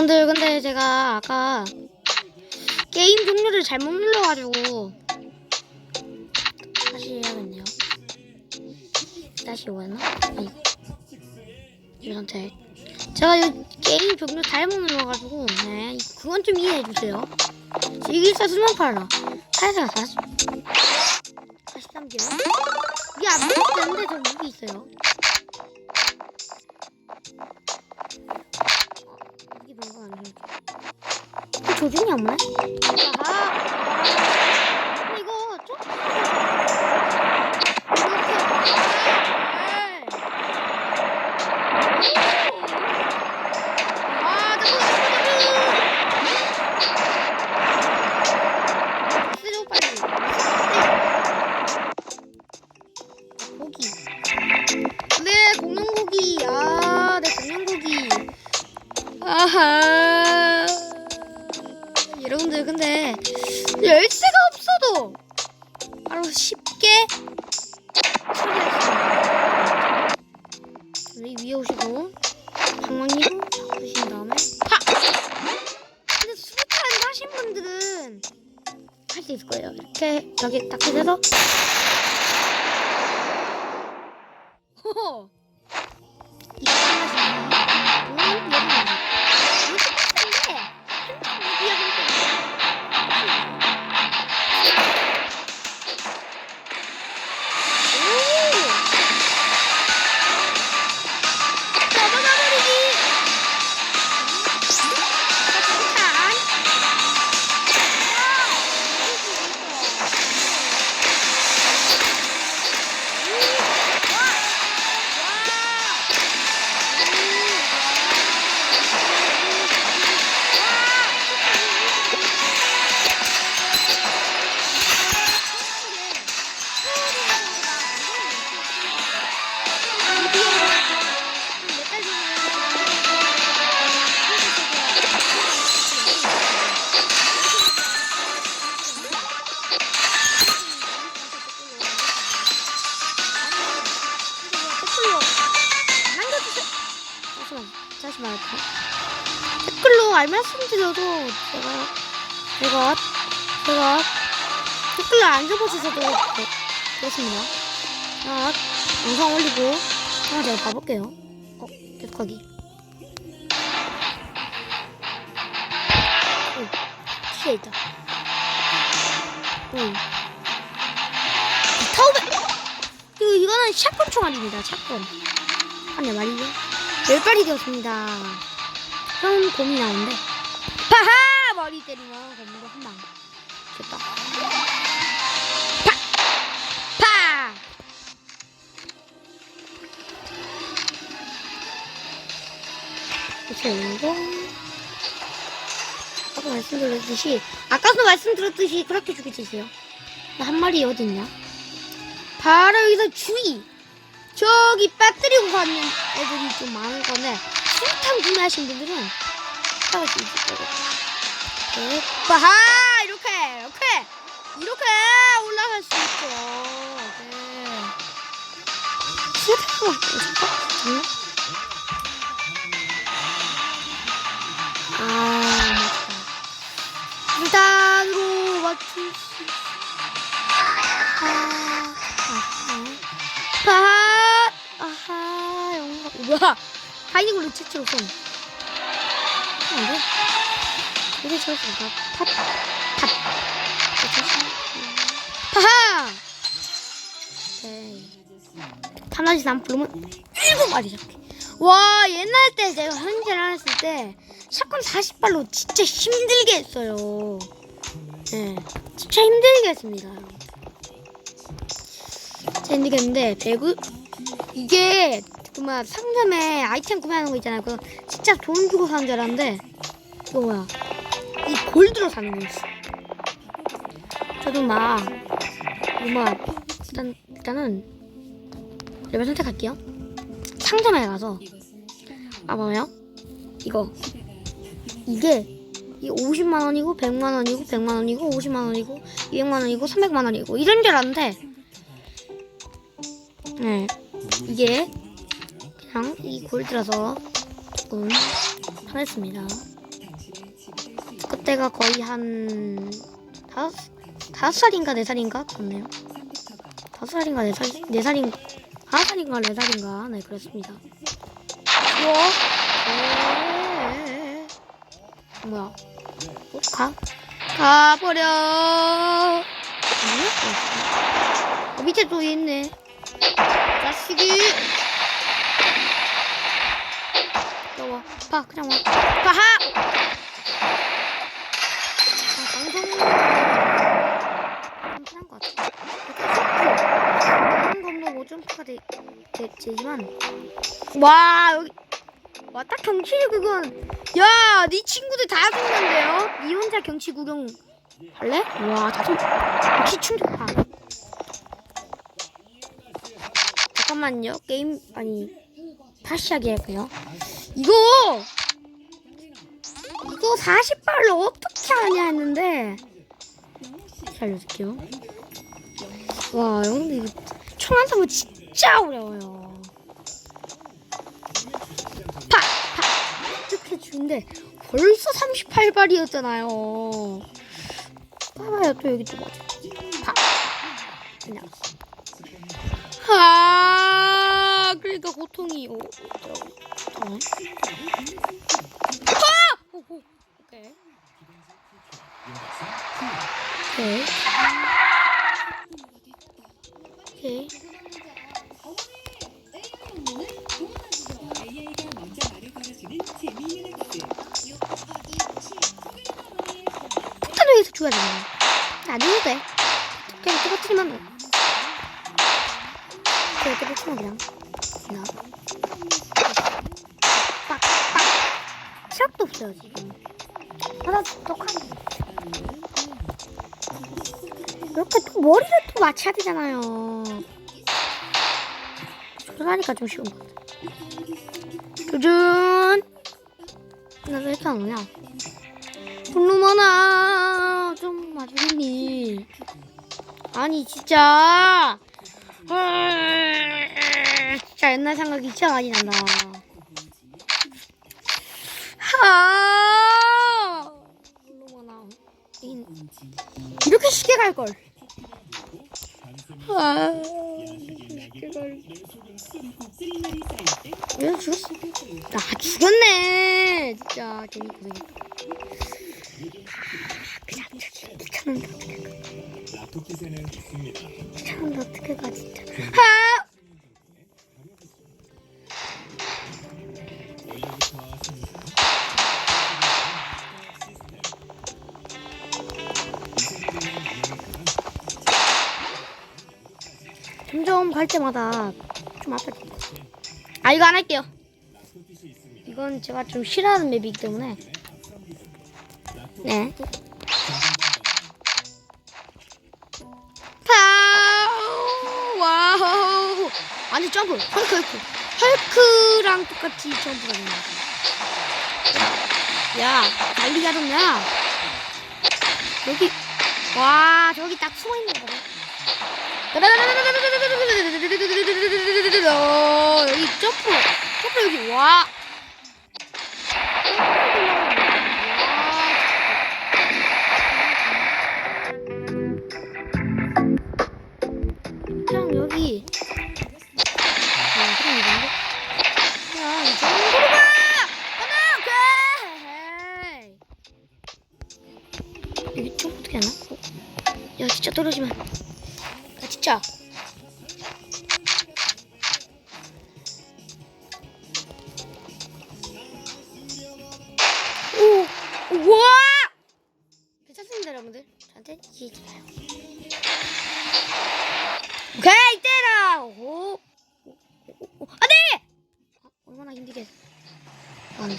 근데 근데 제가 아까 게임 종류를 잘못 눌러가지고 다시 해야겠네요. 다시 오였나? 아니 이 선택. 제가 이 게임 종류 잘못 눌러가지고 네 그건 좀 이해해 주세요. 즐길사 수면 팔라. 사회사가 40 43개월. 이게 안 먹었는데 저 무기 있어요. 무기 방금 안 해줘. 아하. 여러분들, 근데 열쇠가 없어도 바로 쉽게 처리할 수 있어요. 우리 위에 오시고 방망이로 잡으신 다음에 파! 근데 수류탄 하신 분들은 할 수 있을 거예요. 이렇게 여기 딱 해서 호호! 이거 하나씩 다시 말할까? 댓글로 알 말씀 드려도 제가 제가 제가 댓글로 안 접어주셔도 되- 되겠습니다. 자, 영상 올리고 하나 제가 봐볼게요. 어, 계속하기. 오, 티에 있다. 오. 타오베! 이거, 이거는 샷건 총알입니다, 샷건. 한대 말이죠. 열 발이 되었습니다. 그럼 곰이 나오는데. 파하! 머리 때리면 곰으로 한 방. 됐다. 파! 파! 그리고 아까도 말씀드렸듯이 아까도 말씀드렸듯이 그렇게 죽여주세요. 한 마리 어디 있냐? 바로 여기서 주의! 저기 빠뜨리고 가는 애들이 좀 많은 건데 수류탄 구매하신 분들은 사갈 수 있을 거예요. 네. 빠하! 이렇게 이렇게 이렇게 올라갈 수 있죠. 네. 수류탄 잠깐 잠깐. 아. 수류탄으로 맞출 수. 아, 아 뭐야? 하이닝으로 최초로 손. 안 돼? 이게 저기가 팟, 팟. 파하! 오케이. 하나씩 안 부르면 일곱 마리 잡기. 와, 옛날 때 제가 현질을 했을 때 샷건 40발로 진짜 힘들게 했어요. 네. 진짜 힘들게 했습니다. 했는데 배구 이게 정말 상점에 아이템 구매하는 거 있잖아요. 그거 진짜 돈 주고 사는 줄 알았는데 이거 뭐야? 이 골드로 사는 거였어. 저도 막 막 일단 일단은 레벨 선택할게요. 상점에 가서 아 뭐요? 이거 이게 이 50만 원이고 100만 원이고 100만 원이고 50만 원이고 200만 원이고 300만 원이고 이런 줄 알았는데 네 이게 그냥 이 골드라서 조금 편했습니다. 때가 거의 한 다섯 살인가 네 살인가 그렇네요. 다섯 살인가 네 살, 네 살인, 다섯 살인가 네 살인가, 네 그렇습니다. 우와, 에 뭐야? 어, 가, 가버려. 어, 밑에 또 있네. 자식이. 와, 봐, 그냥 와. 가하. 아, 방송. 편한 것 같아. 다른 건뭐 뭐 점프가 되, 되, 되지만 와 여기 와 딱 경치 구경 야 네 친구들 다 죽는데요? 니 혼자 경치 구경 할래? 와다 좀 역시 충격파 잠깐만요 게임 아니 다시 시작할게요 이거 이거 40발로 어떻게 하냐 했는데 잘 알려줄게요 와, 근데 이거 총한 상은 진짜 어려워요. 파! 파! 이렇게 주는데 벌써 38발이었잖아요. 봐봐요, 또 여기 또. 파! 그냥. 아, 그러니까 고통이, 오, 고통. 파! 오, 오, 오케이. 오케이. 오케이. 하나 똑똑하네. 이렇게 또 머리를 또 맞춰야 되잖아요. 그러니까 좀 쉬운 것 같아. 두준! 나도 했지 않느냐? 블루머나! 좀 맞으겠니? 아니, 진짜! 진짜 옛날 생각이 진짜 많이 난다. 이렇게 쉽게 갈 걸. 아, 쉽게 죽었어? 아 죽었네. 진짜 괜히 고생했다. 아, 그냥 저기 귀찮은데 어떻게 가? 귀찮은데 어떻게 가 진짜. 하! 갈 때마다 좀 같아. 아 이거 안 할게요. 이건 제가 좀 싫어하는 맵이기 때문에. 네. 파우 와우 아니 점프 헐크 헐크 헐크랑 똑같이 점프가 되는 야 달리가 좀야 여기 와 저기 딱 숨어 있는 어, 여기 점프 점프 여기 와 그냥 여기 야 그럼 이 정도로 가! 가나! 오케이! 여기 좀 어떻게 하나? 어? 야, 진짜 떨어지면. 오케이, 때려! 오! 오, 오, 오. 안 돼! 아, 얼마나 힘들게. 안 돼.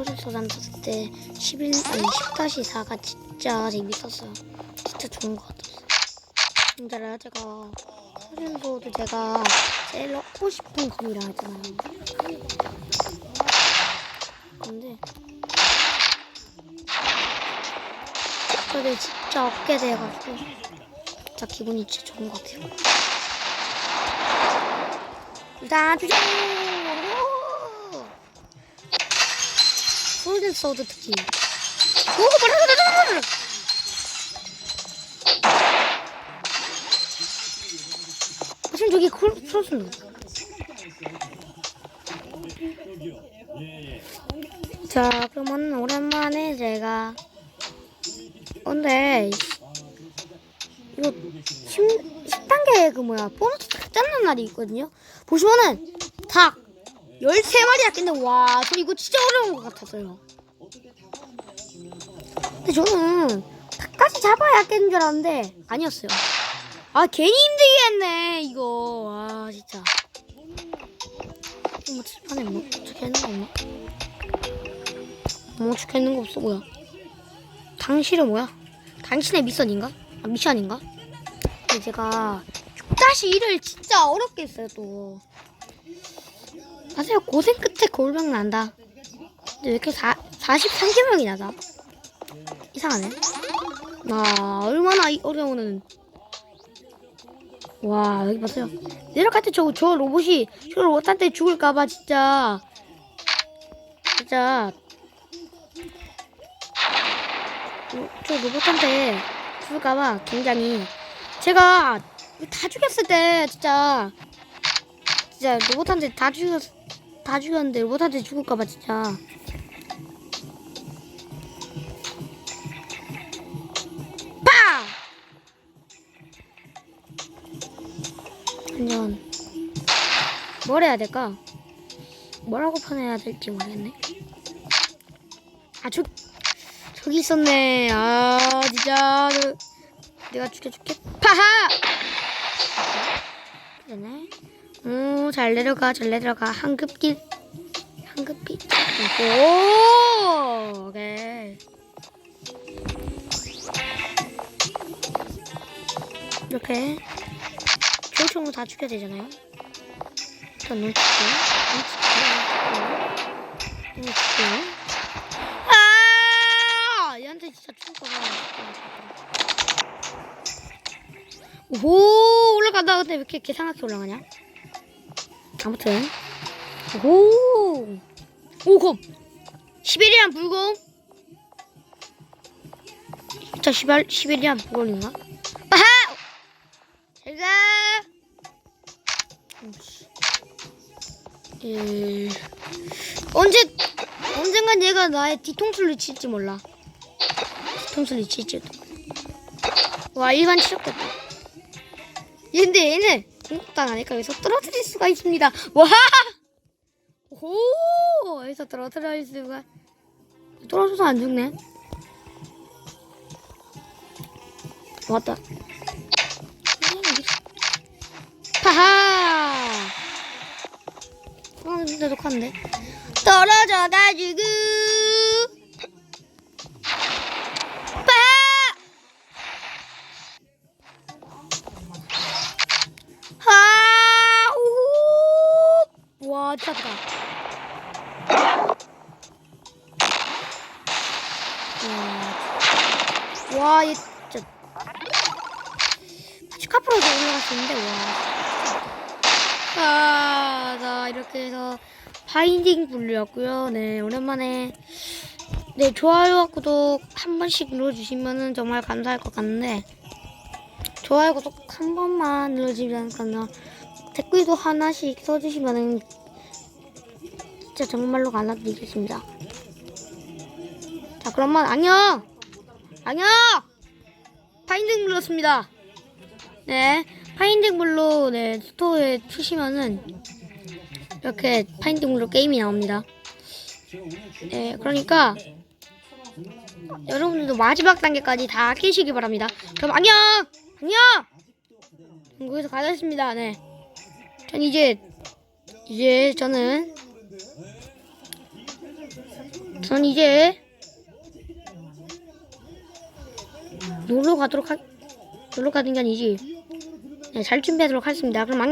프로젝터 담았을 때 11, 아니 10-4가 진짜 재밌었어요. 진짜 좋은 것 같았어요. 근데 제가 소진소도 제가 제일 넣고 싶은 검이라 했잖아요. 근데 저게 진짜 없게 돼가지고 진짜 기분이 진짜 좋은 것 같아요. 일단 주죠. 소진 소드 특징. 오, 뭐라 지금 저기 콜 예. 자 그러면 오랜만에 제가 근데 이거 10, 10단계 그 뭐야 보너스 딱 짜는 날이 있거든요 보시면은 닭 13마리 낚인데 와 저 이거 진짜 어려운 것 같았어요 근데 저는 닭까지 잡아야 깼는 줄 알았는데 아니었어요 아 괜히 힘들게 했네 이거 와 진짜 뭐 칠판에 뭐 적혀있는 거 없나? 뭐 적혀있는 거 없어 뭐야 당신은 뭐야? 당신의 미션인가? 아, 미션인가? 근데 제가 6-1을 진짜 어렵게 했어요 또 맞아요 고생 끝에 골병 난다. 근데 왜 이렇게 사, 43개명이 나다? 이상하네. 나 얼마나 이 어려우는 와 여기 봤어요. 내려갈 때 저 저 로봇이 저 로봇한테 죽을까봐 진짜. 진짜. 어, 저 로봇한테 죽을까봐 굉장히. 제가 다 죽였을 때 진짜 진짜 로봇한테 다 죽였 다 죽였는데 로봇한테 죽을까봐 진짜 빠! 완전 뭘 해야 될까? 뭐라고 판해야 될지 모르겠네. 아, 저, 저기 있었네. 아, 진짜. 저, 내가 죽여줄게. 파하! 그러네. 오, 잘 내려가, 잘 내려가. 한급길. 한급길. 오, 오케이. 이렇게. 교총으로 다 죽여야 되잖아요. 일단 눈 찍고, 눈 찍고, 눈 찍고. 아! 얘한테 진짜 죽을 거야. 오, 올라간다. 근데 왜 이렇게 계산하게 올라가냐? 아무튼. 오! 오검! 시베리안 불곰! 진짜 시베, 시베리안 불곰인가? 아하! 잘 가! 예. 언제 언젠간 얘가 나의 뒤통수를 칠지 몰라. 뒤통수를 칠지도. 와 일반 치렀겠다. 근데 얘는 공격당 하니까 여기서 떨어뜨릴 수가 있습니다. 와! 오! 여기서 떨어뜨릴 수가. 떨어져서 안 죽네. 왔다. 하하! 어, 근데 녹화인데. 떨어져 가지고. 분류였고요. 네, 오랜만에 네, 좋아요와 구독 한 번씩 눌러주시면은 정말 감사할 것 같은데 좋아요, 구독 한 번만 눌러주시면 댓글도 하나씩 써주시면은 진짜 정말로 감사드리겠습니다. 자, 그러면 안녕! 안녕! 파인딩 눌렀습니다. 네, 파인딩 블로 네 스토어에 치시면은 이렇게 파인딩 블로 게임이 나옵니다. 네, 그러니까 여러분들도 마지막 단계까지 다 깨시기 바랍니다. 그럼 안녕, 안녕. 여기서 가겠습니다. 네, 전 이제 이제 저는 전 이제 놀러 가도록 하 놀러 가는 게 아니지. 네, 잘 준비하도록 하겠습니다. 그럼 안녕.